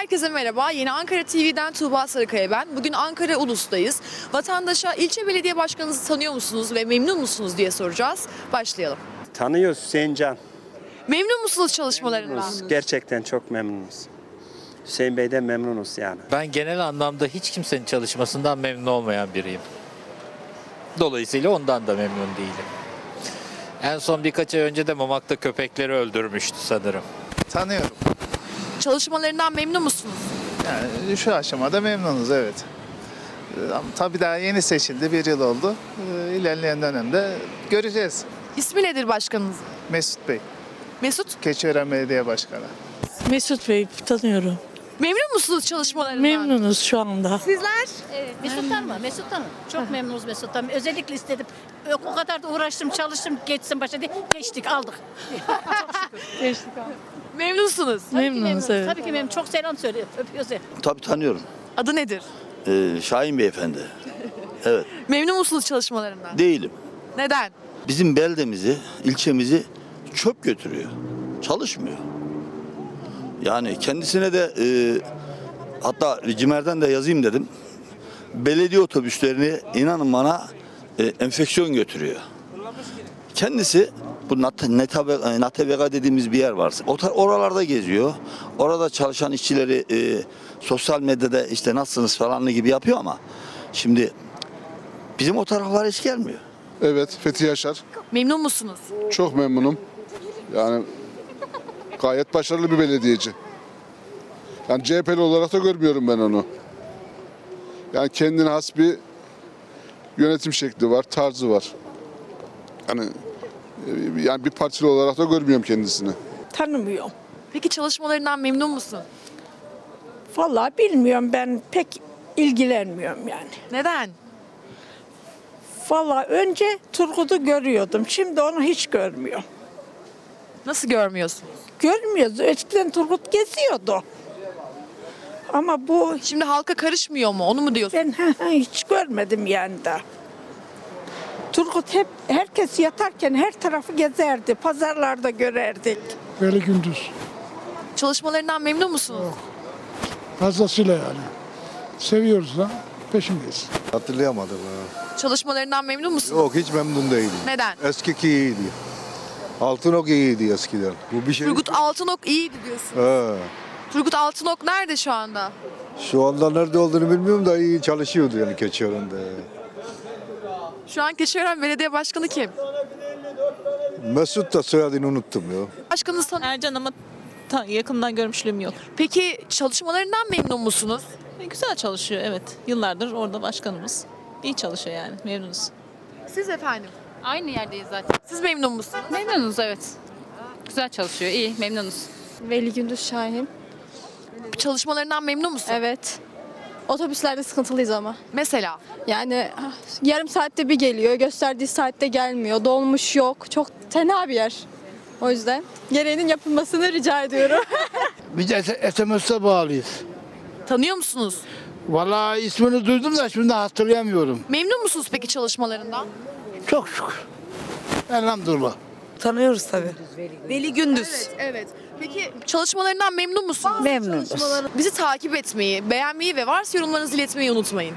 Herkese merhaba. Yeni Ankara TV'den Tuğba Sarıkaya ben. Bugün Ankara Ulus'tayız. Vatandaşa ilçe belediye başkanınızı tanıyor musunuz ve memnun musunuz diye soracağız. Başlayalım. Tanıyoruz Hüseyin Can. Memnun musunuz çalışmalarından? Memnunuz. Gerçekten çok memnunuz. Hüseyin Bey'den memnunuz yani. Ben genel anlamda hiç kimsenin çalışmasından memnun olmayan biriyim. Dolayısıyla ondan da memnun değilim. En son birkaç ay önce de Mamak'ta köpekleri öldürmüştü sanırım. Tanıyorum. Çalışmalarından memnun musunuz? Yani şu aşamada memnunuz evet. Ee, tabii daha yeni seçildi, bir yıl oldu. Ee, İlerleyen dönemde göreceğiz. İsmi nedir başkanınız? Mesut Bey, Mesut. Keçiören Belediye Başkanı. Mesut Bey tanıyorum. Memnun musunuz çalışmalarından? Memnunuz şu anda. Sizler? Evet, Mesut'tan mı? Mesut'tan? Çok memnunuz Mesut'tan. Özellikle istedim. Yok, O kadar da uğraştım, çalıştım, geçsin başa diye geçtik, aldık. Memnunsunuz. Tabii ki Memnunuz memnunuz. evet. Tabii ki memnun. Çok selam söylüyor. Öpüyoruz. hep. Tabii tanıyorum. Adı nedir? Ee, Şahin Beyefendi. Evet. Memnun musunuz çalışmalarından? Değilim. Neden? Bizim beldemizi, ilçemizi çöp götürüyor. Çalışmıyor. Yani kendisine de e, hatta Cimer'den de yazayım dedim. Belediye otobüslerini inanın bana e, enfeksiyon götürüyor. Kendisi bu Nat- Netabe- Natevega dediğimiz bir yer var. O oralarda geziyor. Orada çalışan işçileri e, sosyal medyada işte nasılsınız falan gibi yapıyor ama şimdi bizim o taraflara hiç gelmiyor. Evet, Fethi Yaşar. Memnun musunuz? Çok memnunum. Yani gayet başarılı bir belediyeci. Yani CHP'li olarak da görmüyorum ben onu. Yani kendine has bir yönetim şekli var, tarzı var. Yani e, yani bir partili olarak da görmüyorum kendisini. Tanımıyorum. Peki çalışmalarından memnun musun? Vallahi bilmiyorum ben pek ilgilenmiyorum yani. Neden? Vallahi önce Turgut'u görüyordum. Şimdi onu hiç görmüyorum. Nasıl görmüyorsun? Görmüyoruz. Eskiden Turgut geziyordu. Ama bu Şimdi halka karışmıyor mu? Onu mu diyorsun? ben hiç görmedim yani da. Turgut hep herkes yatarken her tarafı gezerdi. Pazarlarda görerdik. Veli Gündüz. Çalışmalarından memnun musunuz? Fazlasıyla yani. Seviyoruz da peşindeyiz. Hatırlayamadım. ha. Çalışmalarından memnun musunuz? Yok hiç memnun değilim. Neden? Eskiki iyiydi. Altınok iyiydi eskiden. Bu bir şey. Turgut Altınok iyiydi diyorsun. He. Turgut Altınok nerede şu anda? Şu anda nerede olduğunu bilmiyorum da iyi çalışıyordu yani Keçiören'de. Şu an Keçiören Belediye Başkanı kim? Mesut da soyadını unuttum ya. Başkanınız tanıyor. Ercan ama ta- yakından görmüşlüğüm yok. Peki çalışmalarından memnun musunuz? E, güzel çalışıyor evet. Yıllardır orada başkanımız. İyi çalışıyor yani memnunuz. Siz efendim. Aynı yerdeyiz zaten. Siz memnun musunuz? Memnunuz evet. Güzel çalışıyor, iyi, memnunuz. Veli Gündüz Şahin. Çalışmalarından memnun musun? Evet. Otobüslerde sıkıntılıyız ama. Mesela Yani ah, yarım saatte bir geliyor, gösterdiği saatte gelmiyor. Dolmuş yok. Çok tenha bir yer. O yüzden gereğinin yapılmasını rica ediyorum. Biz SMS'e bağlıyız. tanıyor musunuz? Vallahi ismini duydum da şimdi hatırlayamıyorum. Memnun musunuz peki çalışmalarından? Çok şükür. Elhamdülillah. Tanıyoruz tabii. Veli Gündüz. Evet, evet. Peki çalışmalarından memnun musunuz? Memnunuz. Bizi takip etmeyi, beğenmeyi ve varsa yorumlarınızı iletmeyi unutmayın.